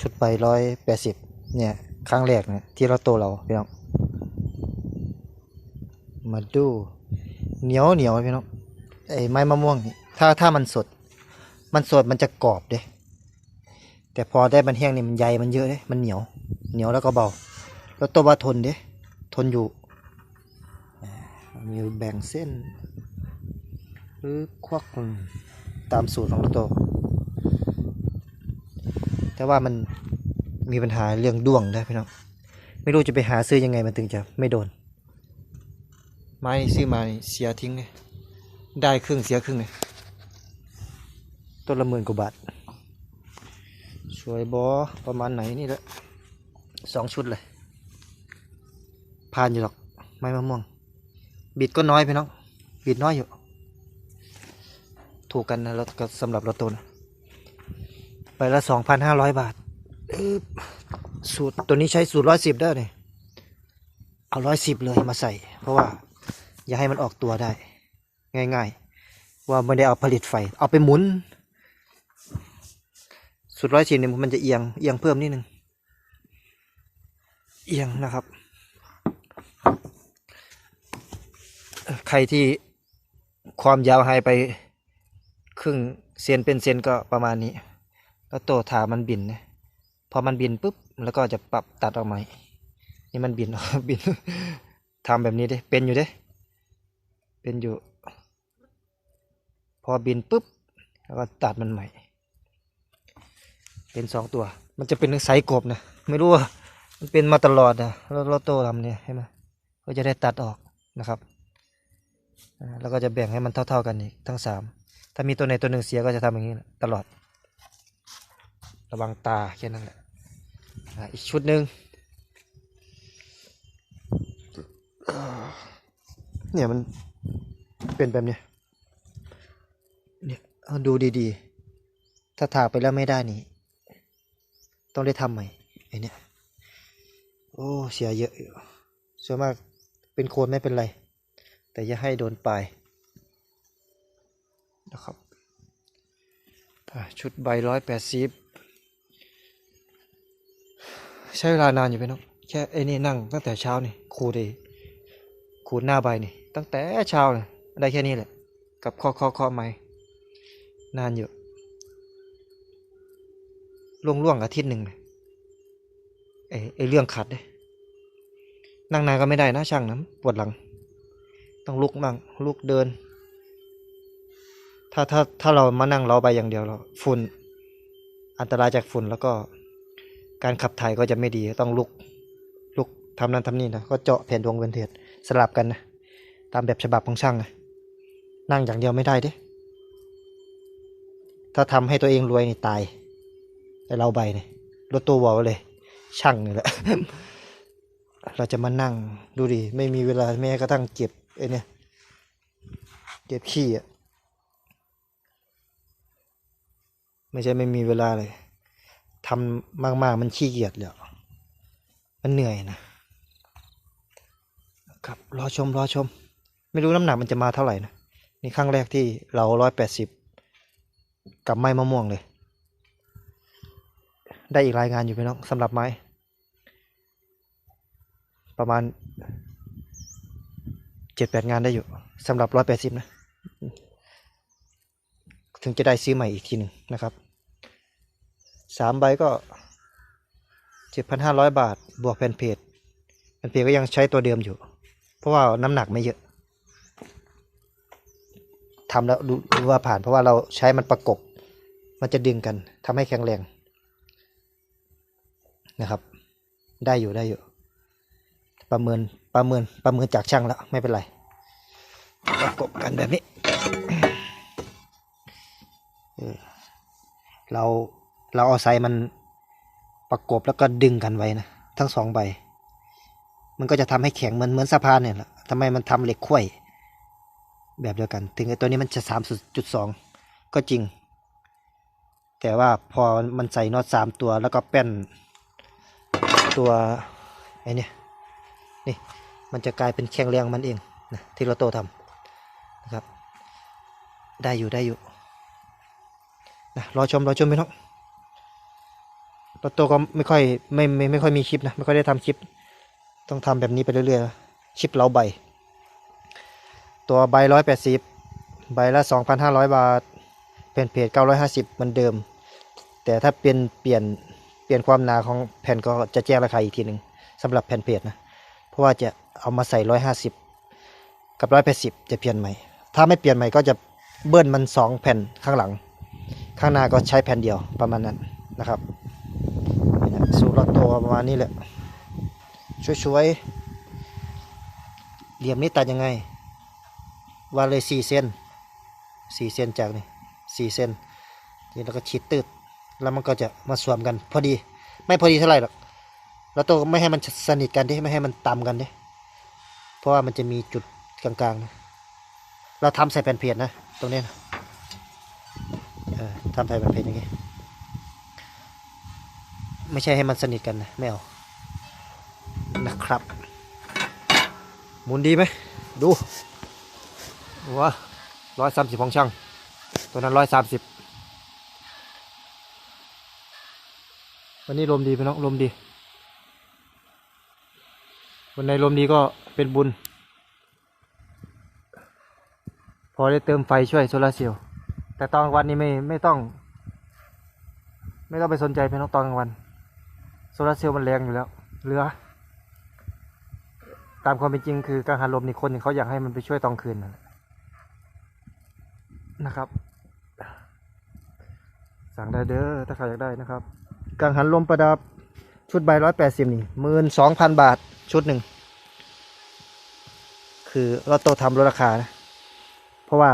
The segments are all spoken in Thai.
ชุดใบร้อยแปดสิบเนี่ย ครั้งแรกเนี่ยที่เราโตเราพี่น้อง มาดู เหนียวเหนียวพี่น้องไอ้ไม้มะม่วงนี่ถ้าถ้ามันสด มันสดมันจะกรอบเด้แต่พอได้มันแห้งนี่มันใยมันเยอะเด้มันเหนียว เหนียวแล้วก็เบา แล้วตัวว่าทนเด้ทนอยู่ มีแบ่งเส้น หรือควักตามสูตรของเราโต แต่ว่ามันมีปัญหาเรื่องด้วงได้พี่น้องไม่รู้จะไปหาซื้อยังไงมันถึงจะไม่โดน ไม้นี่ซื้อมานี่เสียทิ้งเลยได้ครึ่งเสียครึ่งเลยต้นละหมื่นกว่าบาท สวยบอประมาณไหนนี่แหละสองชุดเลยผ่านอยู่หรอกไม้มะม่วง บิดก็น้อยพี่น้องบิดน้อยอยู่ ถูกกันนะแล้วก็สำหรับรถตัวนะ ไปละสองพันห้าร้อยบาทสูตรตัวนี้ใช้สูตรร้อยสิบได้เนี่ยเอาร้อยสิบเลยมาใส่ เพราะว่าอย่าให้มันออกตัวได้ ง่าย ๆ ว่าไม่ได้เอาผลิตไฟ เอาไปหมุนสุดร้อยสิบเนี่ยมันจะเอียงเอียงเพิ่มนิดนึงเอียงนะครับ ใครที่ความยาวหายไปครึ่งเซนเป็นเซนก็ประมาณนี้ แล้วตัวถามันบินนะพอมันบินปุ๊บแล้วก็จะปรับตัดออกใหม่นี่มันบินบินทำแบบนี้เด้เป็นอยู่เด้เป็นอยู่ พอบินปุ๊บแล้วก็ตัดมันใหม่ เป็นสองตัว มันจะเป็นไซส์กบนะไม่รู้ว่ามันเป็นมาตลอดนะเราเราโตทำเนี่ยใช่ไหมก็จะได้ตัดออกนะครับแล้วก็จะแบ่งให้มันเท่า ๆกันอีกทั้งสามถ้ามีตัวไหนตัวหนึ่งเสียก็จะทำอย่างนี้ตลอด ระวังตาแค่นั้นแหละอีกชุดหนึ่งเนี่ยมันเป็นแบบเนี้ยเนี่ยดูดีๆ ถ้าถากไปแล้วไม่ได้นี่ ต้องได้ทำใหม่ไอเนี่ยโอ้ เสียเยอะอยู่ส่วนมากเป็นโคนไม่เป็นไร แต่อย่าให้โดนปลายนะครับชุดใบร้อยแปดสิบ ใช้เวลานานอยู่ไหมน้องแค่ไอ้นี่นั่งตั้งแต่เช้านี่ขูดเอขูดหน้าใบนี่ ตั้งแต่เช้าเลยได้แค่นี้แหละ กับข้อข้อข้อไม้นานอยู่ล่วงล่วงอาทิตย์หนึ่งไอ้ไอ้เรื่องขัดเนี่ยนั่งนานก็ไม่ได้นะช่างนะปวดหลัง ต้องลุกนั่งลุกเดิน ถ้าถ้าถ้าเรามานั่งเราไปอย่างเดียวเราฝุ่นอันตรายจากฝุ่นแล้วก็ การขับถ่ายก็จะไม่ดีต้องลุกลุกทำนั้นทำนี่นะก็เจาะแผ่นดวงเวนเทจสลับกันนะตามแบบฉบับของช่างนะนั่งอย่างเดียวไม่ได้ด้ถ้าทำให้ตัวเองรวยนี่ตายแต่เราใบเนี่ยรถตัววอลเลย ช่างนี่แหละเราจะมานั่งดูดิไม่มีเวลาแม้กระทั่งเก็บไอ้เนี่ยเก็บขี้อะไม่ใช่ไม่มีเวลาเลย ทำมาก ๆ มันขี้เกียจแล้วมันเหนื่อยนะครับรอชมรอชม ไม่รู้น้ำหนักมันจะมาเท่าไหร่นะนี่ครั้งแรกที่เราร้อยแปดสิบกับไม้มะม่วงเลย ได้อีกรายงานอยู่พี่น้องสำหรับไม้ ประมาณเจ็ดแปดงานได้อยู่สำหรับร้อยแปดสิบนะ ถึงจะได้ซื้อใหม่อีกทีหนึ่งนะครับ สามใบก็เจ็ดพันห้าร้อยบาท บวกแผ่นเพจแผ่นเพจก็ยังใช้ตัวเดิมอยู่ เพราะว่าน้ำหนักไม่เยอะทำแล้วดูดูว่าผ่านเพราะว่าเราใช้มันประกบ มันจะดึงกันทำให้แข็งแรงนะครับ ได้อยู่ได้อยู่ประเมินประเมินประเมินจากช่างแล้วไม่เป็นไรประกบกันแบบนี้เรา เราเอาไซมันประกบแล้วก็ดึงกันไว้นะทั้งสองใบ มันก็จะทำให้แข็งเหมือนเหมือนสะพานเนี่ยแหละทำไมมันทำเหล็กข้วยแบบเดียวกัน ถึงไอ้ตัวนี้มันจะสามจุดสองก็จริง แต่ว่าพอมันใส่น็อตสามตัวแล้วก็แป้นตัวไอ้นี่นี่มันจะกลายเป็นแข็งแรงมันเองนะที่เราโตทำนะครับ ได้อยู่ได้อยู่นะรอชมรอชมไปน้อง รถตัวก็ไม่ค่อยไม่ไม่ไม่ค่อยมีคลิปนะไม่ค่อยได้ทำคลิป ต้องทำแบบนี้ไปเรื่อยๆคลิปเราใบ ตัวใบร้อยแปดสิบใบละสองพันห้าร้อยบาท เป็นเพจเก้าร้อยห้าสิบเหมือนเดิม แต่ถ้าเป็นเปลี่ยนเปลี่ยนความหนาของแผ่นก็จะแจ้งราคาอีกทีหนึ่งสำหรับแผ่นเพจนะเพราะว่าจะเอามาใส่ร้อยห้าสิบกับร้อยแปดสิบจะเปลี่ยนใหม่ ถ้าไม่เปลี่ยนใหม่ก็จะเบิ้ลมันสองแผ่นข้างหลัง ข้างหน้าก็ใช้แผ่นเดียวประมาณนั้นนะครับ ตประมาณนี้แหละช่วยๆเหลี่ยมนี้ตัดยังไงวางเลยสี่เส้นสี่เส้นจากนี่สี่เส้นนี่แล้วก็ฉีดตืดแล้วมันก็จะมาสวมกัน พอดีไม่พอดีเท่าไหร่หรอกแล้วตัวไม่ให้มันสนิทกันดิไม่ให้มันต่ำกันดิเพราะว่ามันจะมีจุดกลางๆนะเราทำใส่แผ่นเพจนะตรงนี้นะทำไทยมันเป็นอย่างงี้ ไม่ใช่ให้มันสนิทกันนะไม่เอานะครับ หมุนดีไหมดูว้าร้อยสามสิบของช่าง ตัวนั้นร้อยสามสิบวันนี้ลมดีพี่น้องลมดี วันในลมดีก็เป็นบุญ พอได้เติมไฟช่วยโซลาร์เซลล์แต่ตอนกลางวันนี้ไม่ไม่ต้อง ไม่ต้องไปสนใจเป็นตอนกลางวัน โซลาร์เซลล์มันแรงอยู่แล้วเหลือตามความเป็นจริงคือการหาลมนี่คนเขาอยากให้มันไปช่วยตอนคืนนะนะครับ สั่งได้เด้อถ้าใครอยากได้นะครับ กังหันลมประดับชุดใบร้อยแปดสิบนี่หมื่นสองพันบาทชุดหนึ่ง คือเราโตทำลดราคานะ เพราะว่า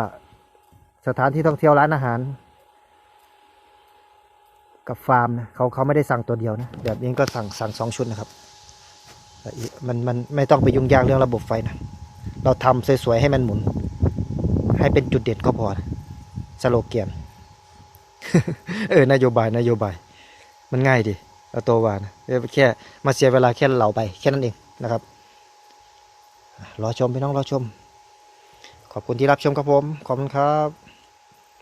สถานที่ท่องเที่ยวร้านอาหาร กับฟาร์มนะเขาเขาไม่ได้สั่งตัวเดียวนะ แบบนี้ก็สั่งสั่งสองชุดนะครับมันมันไม่ต้องไปยุ่งยากเรื่องระบบไฟนะเราทำสวยๆให้มันหมุน ให้เป็นจุดเด่นก็พอนะสโลเกียนเออนโยบายนโยบาย มันง่ายดีเอาตัววานะแค่มาเสียเวลาแค่เหล่าไปแค่นั้นเองนะครับรอชมพี่น้องรอชม ขอบคุณที่รับชมครับผม ขอบคุณครับ